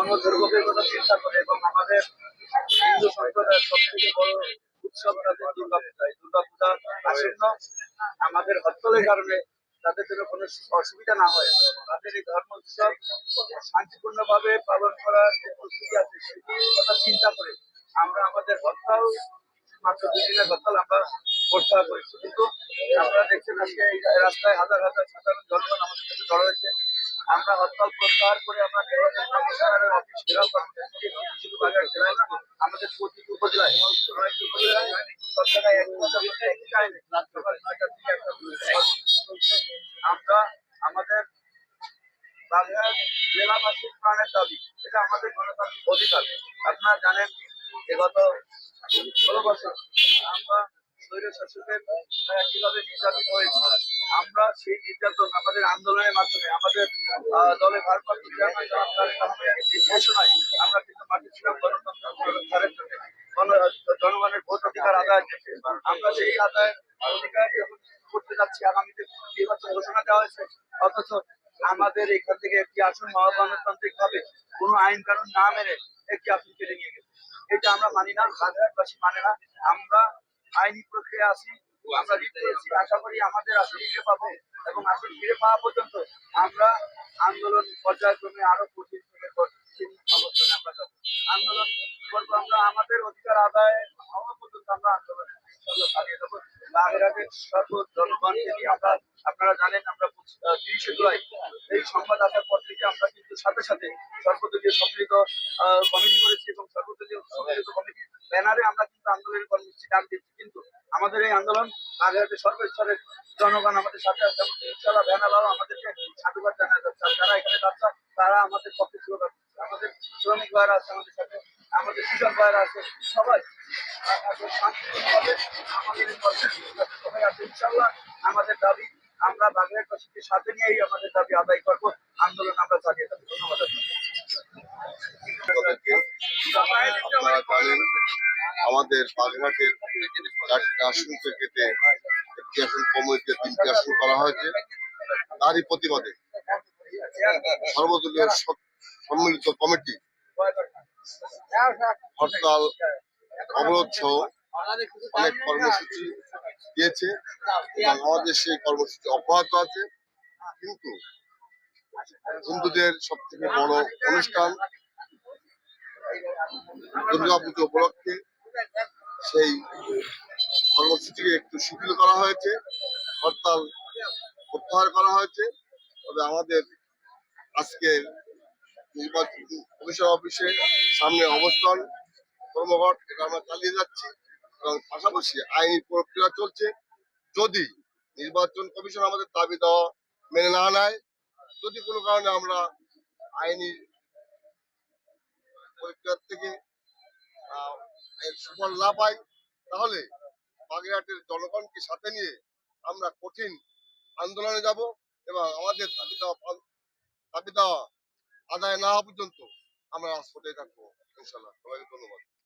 গণদুর্ভোগের কথা চিন্তা করে এবং আমাদের হিন্দু সম্প্রদায়ের সব থেকে বড় উৎসব তাদের দুর্গা পূজা। এই দুর্গা আসন্ন। আমাদের হরতালের কারণে তাদের জন্য কোনো অসুবিধা না হয়। তাদের এই ধর্ম উৎসব শান্তিপূর্ণ ভাবে পালন করার যে প্রস্তুতি আছে, সেটির কথা চিন্তা করে আমরা আমাদের হরতাল, মাত্র দুই দিনের হরতাল আমরা প্রত্যাহার করেছি কিন্তু আমরা দেখছেন আজকে এই রাস্তায় হাজার হাজার সাধারণ জনগণ আমাদের সাথে জড়ো হয়েছে। আমরা হরতাল প্রত্যাহার করে আমরা নির্বাচন কমিশনারের অফিস ঘেরাও আমাদের প্রতিটি উপজেলায়। আমরা আমাদের বাংলার জেলাবাসীর প্রাণের দাবি, এটা আমাদের গণতান্ত্রিক অধিকার। আপনারা জানেন যে গত ষোলো বছর আমরা স্বৈর শাসকের কীভাবে নির্যাতিত হয়েছি? আমরা সেই নির্যাতন আমাদের আন্দোলনের মাধ্যমে, আমাদের দলের ভারপ্রাপ্ত চেয়ারম্যান তারেক আমরা কিন্তু মাঠে ছিলাম জনগণের ভোট অধিকার জন্য আমরা সেই আদায়ের অধিকার করতে যাচ্ছি। আগামীতে নির্বাচন ঘোষণা দেওয়া হয়েছে। অথচ আমাদের এখান থেকে একটি আসন মহাগণতান্ত্রিক ভাবে কোনো আইন কানুন না মেনে একটি আসন কেড়ে নিয়ে গেছে। এটা আমরা মানি না বাংলাদেশবাসী মানে না। আমরা আইনি প্রক্রিয়া আছি, আমরা করেছি আশা করি আমাদের আসন ফিরে পাবো এবং আসন ফিরে পাওয়া পর্যন্ত আমরা আন্দোলন পর্যায়ক্রমে আরও কঠিন কঠিন অবস্থানে আমরা যাব। আন্দোলন করব আমরা, আমাদের অধিকার আদায় হওয়া পর্যন্ত আমরা আন্দোলন আমরা, আপনারা জানেন আমরা তিরিশে জুলাই এই সংবাদ আসার পর থেকে আমরা কিন্তু সাথে সাথে সর্বদলীয় সম্মিলিত কমিটি করেছি এবং সর্বদলীয় সম্মিলিত কমিটির ব্যানারে আমরা কিন্তু আন্দোলনের কর্মসূচি ডাক দিচ্ছি কিন্তু আমাদের এই আন্দোলন বাগেরহাটের সর্বস্তরের জনগণ আমাদের সাথে আছে। ইনশাল্লাহ ভ্যানালাও আমাদেরকে সাধুবাদ জানা যাচ্ছে যারা এখানে যাচ্ছে, তারা আমাদের পক্ষে স্লোগান আমাদের শ্রমিক ভাইরা আছে আমাদের সাথে, আমাদের কৃষক ভাইরা আছে, সবাই আমাদের ইনশাল্লাহ আমাদের দাবি আমরা বাংলাদেশকে সাথে নিয়েই আমাদের দাবি আদায় করব। আন্দোলন আমরা চালিয়ে যাব। ধন্যবাদ। আমাদের বাগেরহাটের চারটি আসন থেকে একটি আসন কমিটিতে তিনটি আসন করা হয়েছে, তারই প্রতিবাদে সর্বদলীয় সম্মিলিত কমিটি হরতাল, অবরোধ সহ অনেক কর্মসূচি দিয়েছে এবং আমাদের সেই কর্মসূচি অব্যাহত আছে। কিন্তু হিন্দুদের সব থেকে বড় অনুষ্ঠান দুর্গা পুজো উপলক্ষে সেই কর্মসূচিকে একটু শিথিল করা হয়েছে, হরতাল প্রত্যাহার করা হয়েছে। তবে আমাদের আজকে নির্বাচন অফিসে সামনে অবস্থান কর্মঘট, এটা আমরা চালিয়ে যাচ্ছি। এবং পাশাপাশি আইনি প্রক্রিয়া চলছে। যদি নির্বাচন কমিশন আমাদের দাবি দেওয়া মেনে না নেয়, যদি কোনো কারণে আমরা আইনি পরীক্ষার থেকে এর সুফল না পাই, তাহলে বাগেরহাটের জনগণকে সাথে নিয়ে আমরা কঠিন আন্দোলনে যাব এবং আমাদের দাবি দেওয়া দাবি দেওয়া আদায় না হওয়া পর্যন্ত আমরা রাজপথে থাকব। ইনশাল্লাহ সবাইকে ধন্যবাদ।